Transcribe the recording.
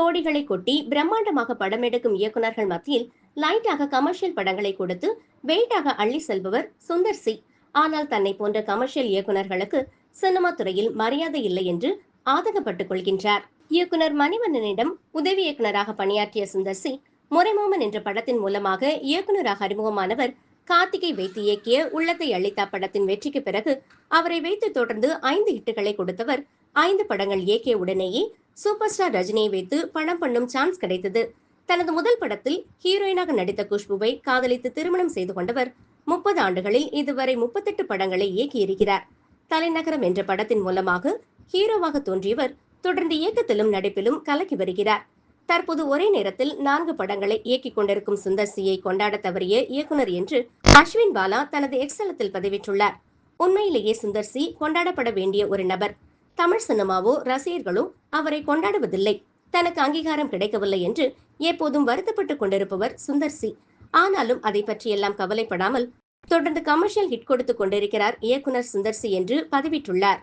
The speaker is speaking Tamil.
கோடிகளை கொட்டி பிரம்மாண்டமாக படம் எடுக்கும் இயக்குநர்கள் மத்தியில் லைட்டாக கமர்ஷியல் படங்களை கொடுத்து வெயிட்டாக அள்ளி செல்பவர் சுந்தர் சி. ஆனால் தன்னை போன்ற கமர்ஷியல் இயக்குநர்களுக்கு சினிமா துறையில் மரியாதை இல்லை என்று ஆதகப்பட்டுக் கொள்கின்றார். இயக்குனர் மணிவண்ணனிடம் உதவி இயக்குநராக பணியாற்றிய சுந்தர் சி முறைமாமன் என்ற படத்தின் மூலமாக இயக்குநராக அறிமுகமானவர் கார்த்திகை வைத்து இயக்கிய உள்ளத்தை அளித்தா படத்தின் வெற்றிக்கு பிறகு அவரை வைத்து தொடர்ந்து ஐந்து ஹிட்டுகளை கொடுத்தவர் ஐந்து படங்கள் இயக்கிய உடனேயே சூப்பர் ஸ்டார் ரஜினியை வைத்து படம் பண்ணும் சான்ஸ் கிடைத்தது. தனது முதல் படத்தில் ஹீரோயினாக நடித்த குஷ்புவை காதலித்து திருமணம் செய்து கொண்டவர் முப்பது ஆண்டுகளில் இதுவரை முப்பத்தெட்டு படங்களை இயக்கியிருக்கிறார். தலைநகரம் என்ற படத்தின் மூலமாக ஹீரோவாக தோன்றியவர் தொடர்ந்து இயக்கத்திலும் நடிப்பிலும் கலக்கி வருகிறார். தற்போது ஒரே நேரத்தில் நான்கு படங்களை இயக்கிக் கொண்டிருக்கும் சுந்தர் சியை கொண்டாட தவறிய இயக்குனர் என்று அஸ்வின் பாலா தனது எக்ஸலத்தில் பதிவிட்டுள்ளார். உண்மையிலேயே சுந்தர் சி கொண்டாடப்பட வேண்டிய ஒரு நபர். தமிழ் சினிமாவோ ரசிகர்களோ அவரை கொண்டாடுவதில்லை. தனக்கு அங்கீகாரம் கிடைக்கவில்லை என்று எப்போதும் வருத்தப்பட்டுக் கொண்டிருப்பவர் சுந்தர் சி. ஆனாலும் அதை பற்றியெல்லாம் கவலைப்படாமல் தொடர்ந்து கமர்ஷியல் ஹிட் கொடுத்துக் கொண்டிருக்கிறார் இயக்குனர் சுந்தர் சி என்று பதிவிட்டுள்ளார்.